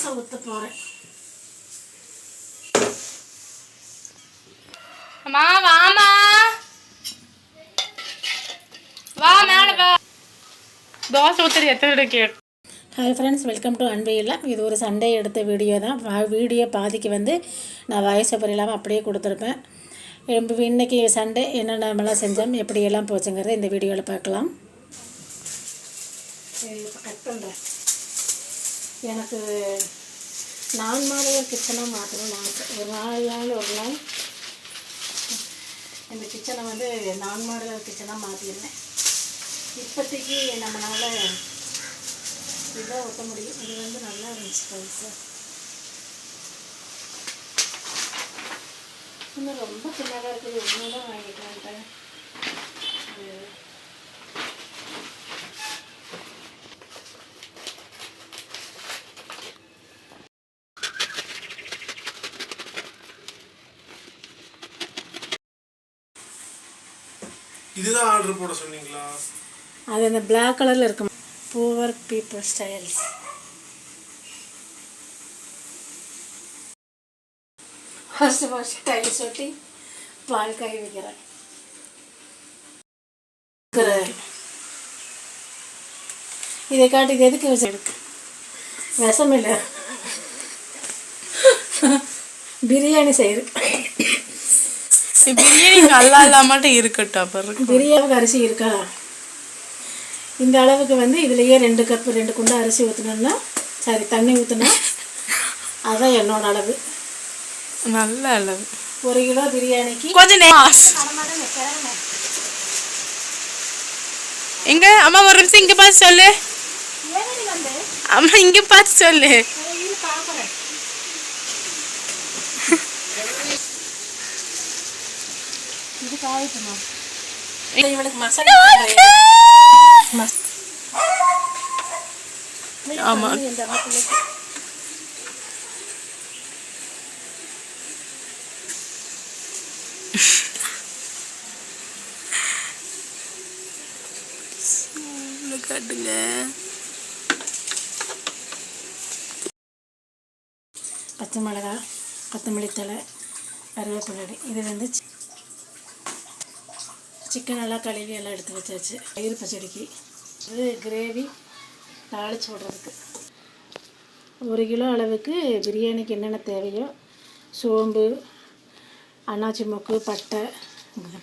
தோசை ஊற்ற போகிறேன் அம்மா வாமா வா மேல வா. தோசை ஊத்துறது எத்தனை தடவை கேட் ஹாய் ஃப்ரெண்ட்ஸ் வெல்கம் டு அன்பையில் இது ஒரு சண்டே எடுத்த வீடியோ தான். வீடியோ பாதிக்கு வந்து நான் வாய்ஸ் இல்லாமல் அப்படியே கொடுத்துருப்பேன். இன்றைக்கி சண்டே என்னென்னலாம் செஞ்சோம் எப்படியெல்லாம் போச்சுங்கிறத இந்த வீடியோவில் பார்க்கலாம். கட் பண்ணுறேன் எனக்கு நான் மாடல் கிச்சனாக மாற்றணும் நான் ஒரு நாள் நாள் ஒரு நாள். இந்த கிச்சனை வந்து நான் மாடல் கிச்சனாக மாற்றிருந்தேன் இப்போதைக்கு நம்மளால் இதாக ஒட்ட முடியும். இது வந்து நல்லா இருந்துச்சு சார் இன்னும் ரொம்ப சின்னதாக இருக்குது ஒன்று தான் வாங்கிக்கலான்ட்டேன் இதுதான் ஆர்டர் போட சொன்னீங்களா? அது அந்த பிளாக் கலரில் இருக்கும் poor people styles first first tiles ஒட்டி பால் காய வைக்கிறேன் இதை காட்டி இது எதுக்கு விஷம் எடுக்கு விஷம் இல்லை. பிரியாணி செய்யுது பிரியாணி நல்லா இல்லாமட்டும் இருக்கட்டும் அப்புறம் பிரியாணிக்கு அரிசி இருக்கா? இந்த அளவுக்கு வந்து இதுலேயே ரெண்டு கப் ரெண்டு குண்டா அரிசி ஊற்றணும்னா சாரி தண்ணி ஊற்றினா அதான் என்னோட அளவு. நல்ல அளவு. ஒரு கிலோ பிரியாணிக்கு கொஞ்சம் எங்க? அம்மா ஒரு நிமிஷம் இங்க பார்த்து சொல்லு. அம்மா இங்க பார்த்து சொல்லு. காயட்டுமா இவளுக்கு மசாலா ஆமா. காட்டுங்க. பச்சை மிளகா கொத்தமல்லி தழை கருவேப்பிலை இது வந்து சிக்கன் எல்லாம் கழுவி எல்லாம் எடுத்து வச்சாச்சு. பயிர் பச்சடிக்கு. இது கிரேவி தாளிச்சு விடுறதுக்கு. ஒரு கிலோ அளவுக்கு பிரியாணிக்கு என்னென்ன தேவையோ சோம்பு அன்னாச்சி மொக்கு பட்டை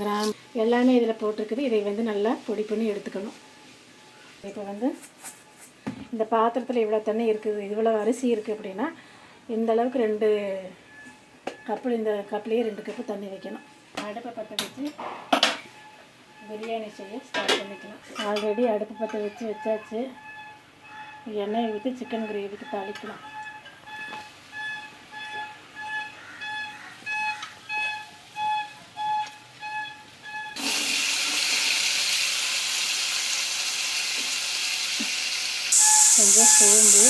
கிராம் எல்லாமே இதில் போட்டிருக்குது. இதை வந்து நல்லா பொடி பண்ணி எடுத்துக்கணும். இப்போ வந்து இந்த பாத்திரத்தில் இவ்வளோ தண்ணி இருக்குது இவ்வளோ அரிசி இருக்குது அப்படின்னா இந்த அளவுக்கு ரெண்டு கப்பு இந்த கப்லேயே ரெண்டு கப்பு தண்ணி வைக்கணும். அடுப்பை பற்ற வச்சு பிரியாணி செய்ய ஸ்டார்ட் பண்ணிக்கலாம். ஆல்ரெடி அடுப்பு பற்ற வச்சு வச்சாச்சு. எண்ணெயை ஊற்றி சிக்கன் கிரேவிக்கு தாளிக்கலாம். கொஞ்சம் சோம்பு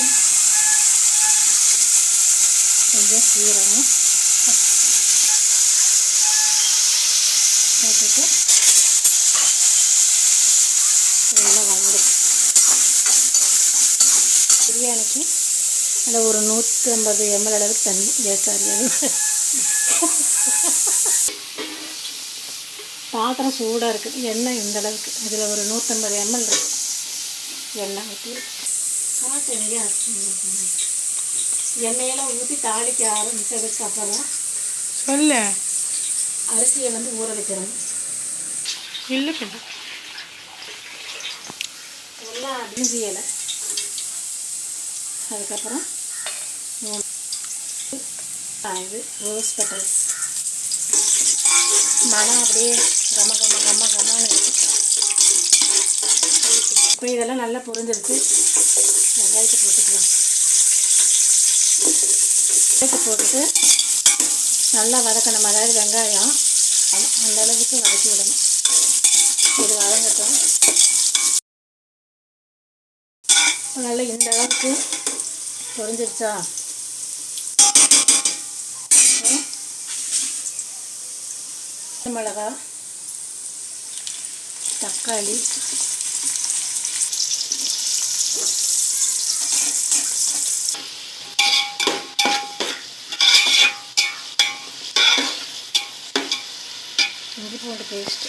கொஞ்சம் சீரகம் போட்டுட்டு எல்லாம் வந்து பிரியாணிக்கு அதில் ஒரு நூற்றி ஐம்பது எம்எல் அளவுக்கு தண்ணி ஏற்றாரு அது பாத்திரம் சூடாக இருக்குது எண்ணெய் இந்த அளவுக்கு. இதில் ஒரு நூற்றம்பது எம்எல் இருக்கு. எண்ணெய் ஊற்றி காட்டெண்ணையா எண்ணெயெல்லாம் ஊற்றி தாளிக்க ஆரம்பித்ததுக்கு அப்புறம் சொல்லு. அரிசியை வந்து ஊற வைக்கிறோம் இல்ல. எல்லாம் பிரிஞ்சி இலை. அதுக்கப்புறம் இது ரோஸ் பெட்டல்ஸ் மனம் அப்படியே கம கம கம கமன்னு இருக்கு. இப்போ இதெல்லாம் நல்லா புரிஞ்சிருச்சு. வெங்காயத்தை போட்டுக்கலாம். வெங்காயத்தை போட்டுட்டு நல்லா வதக்கணும். அதாவது வெங்காயம் அந்தளவுக்கு அந்த அளவுக்கு வதக்கி விடணும். இது வதங்கட்டும். நல்லா இந்த அளவுக்கு பொறிஞ்சிருச்சா மிளகா. தக்காளி. இஞ்சி பூண்டு பேஸ்ட்டு.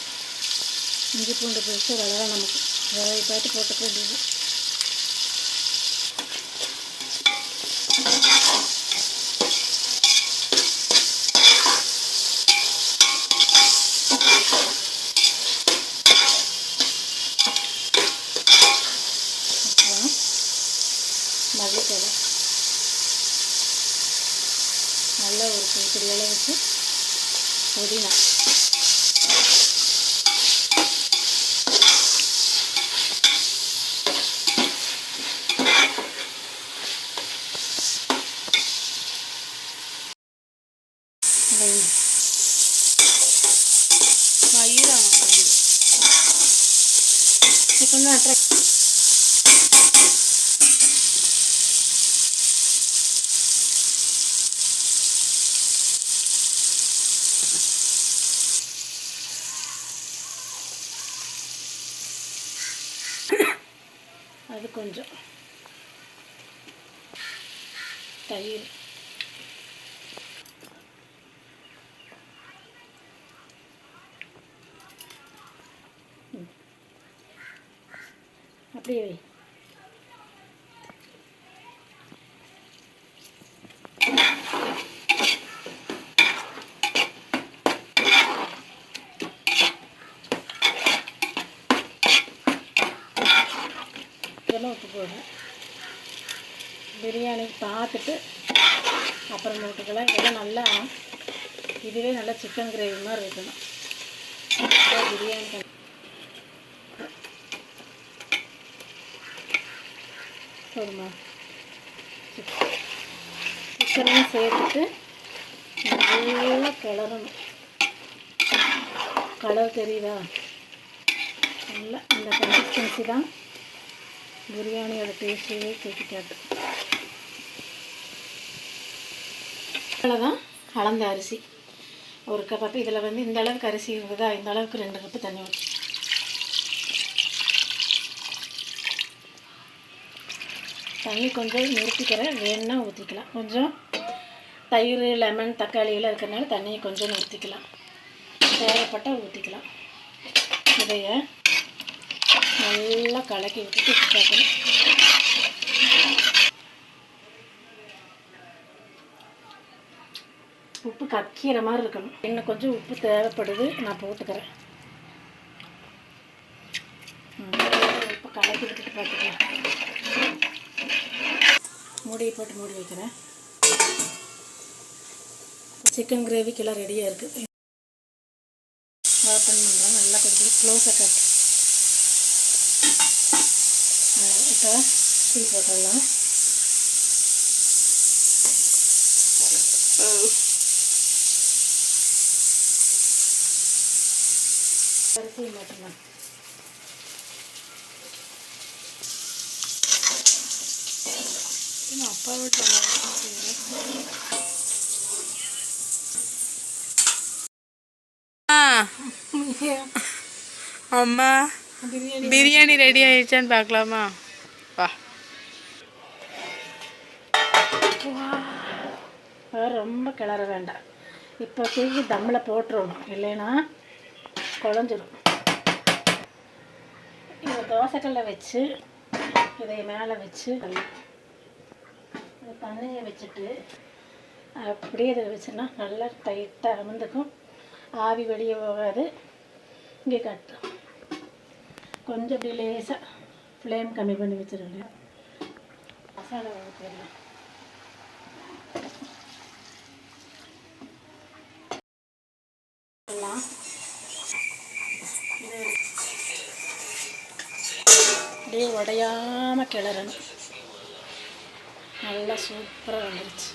இஞ்சி பூண்டு பேஸ்ட்டு நல்லா நமக்கு. வேலைப்பாட்டு போட்டுக்க வேண்டியது. மல்லித்தலை நல்லா ஒரு கைப்பிடி அளவுக்கு புதினா. இந்த மயிராமா மயிர் சிக்கன் அட்ரை அது கொஞ்சம். தயிர். அப்படியே போடுறேன் பிரியாணி பார்த்துட்டு அப்புறம் போட்டுக்கலாம் இதெல்லாம் நல்லா இதுவே நல்லா சிக்கன் கிரேவி மாதிரி இருக்கணும். பிரியாணி பண்ண- போதுமா? சிக்கனையும் சேர்த்துட்டு நல்லா கிளறணும். கலர் தெரியுதா? நல்லா இந்த கன்சிஸ்டன்சி தான். பிரியாணியோட டேஸ்ட்டே தூக்கி காட்டும் அவ்வளோதான் கலந்த அரிசி. ஒரு கப் அப்போ இதில் வந்து இந்த அளவுக்கு அரிசி இருக்குதா இந்த அளவுக்கு ரெண்டு கப்பு தண்ணி ஊற்றி தண்ணி கொஞ்சம் நிறுத்திக்கிறேன் வேணும்னா ஊற்றிக்கலாம் கொஞ்சம் தயிர் லெமன் தக்காளி எல்லாம் இருக்கிறனால தண்ணியை கொஞ்சம் நிறுத்திக்கலாம். தேவைப்பட்டால் ஊற்றிக்கலாம் இதைய நல்லா கலக்கி விட்டுட்டு உப்பு பார்க்கணும் உப்பு கக்கிற மாதிரி இருக்கணும். இன்னும் கொஞ்சம் உப்பு தேவைப்படுது நான் போட்டுக்கிறேன். உப்பு கலக்கி விட்டுட்டு பார்த்துக்கலாம் மூடியை போட்டு மூடி வைக்கிறேன். சிக்கன் கிரேவிக்கெல்லாம் ரெடியாக இருக்குது ஓப்பன் பண்ணுறேன் நல்லா கொஞ்சம் க்ளோஸாக கட் இப்போ டீ போட்டுடலாம். அரிசியும் போட்டுடலாம். அப்பா வீட்டில் அம்மா. பிரியாணி பிரியாணி ரெடி ஆயிடுச்சான்னு பார்க்கலாமா? வா. ரொம்ப கிளற வேண்டாம். இப்போ தூக்கி தம்மில் போட்டுருணும். இல்லைன்னா குழஞ்சிரும். இதை தோசைக்கல்ல வச்சு இதை மேலே வச்சு தண்ணியை வச்சுட்டு அப்படியே இதை வச்சுன்னா நல்லா டைட்டாக அமர்ந்துக்கும். ஆவி வெளியே போகாது. இங்கே கட்டும். கொஞ்சம் அப்படி லேசாக ஃப்ளேம் கம்மி பண்ணி வச்சிருங்க. மசாலா ஊற்றிடலாம் இது அப்படியே உடையாம கிளறணும். நல்லா சூப்பராக வந்துருச்சு.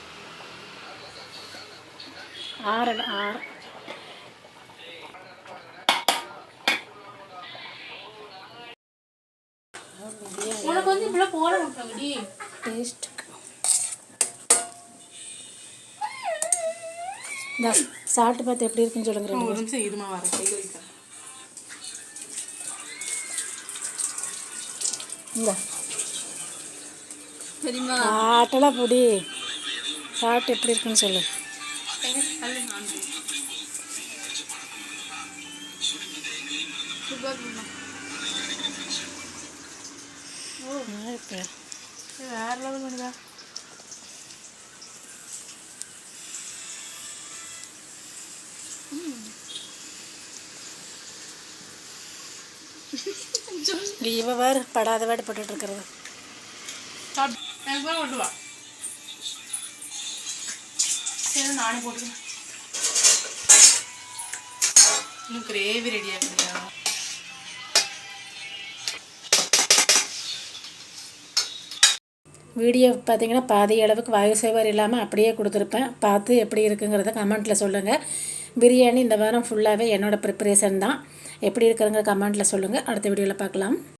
ஆறணும் ஆறு దానికి టేస్ట్ சால்ட்டு பார்த்து எப்படி இருக்குன்னு சொல்லுங்க ஒரு நிமிஷம் இதுமா வர இந்த. சரிம்மா பொடி. சாப்பிட்டு எப்படி இருக்குன்னு சொல்லு. சூப்பர் வேற லெவல் பண்ணுதா இவ வேறு படாத வேடு பட்டுட்டு இருக்கிறது எனக்கு போய் கொண்டு வா. சரி நானே போட்டுக்கிறேன். இன்னும் கிரேவி ரெடி ஆகுதுயா வீடியோ பார்த்தீங்கன்னா பாதி அளவுக்கு வாயு சேவர் இல்லாமல் அப்படியே கொடுத்துருப்பேன். பார்த்து எப்படி இருக்குங்கிறத கமெண்ட்டில் சொல்லுங்கள் பிரியாணி இந்த வாரம் ஃபுல்லாகவே என்னோடய ப்ரிப்பரேஷன் தான். எப்படி இருக்குதுங்க கமெண்ட்டில் சொல்லுங்கள் அடுத்த வீடியோவில் பார்க்கலாம்.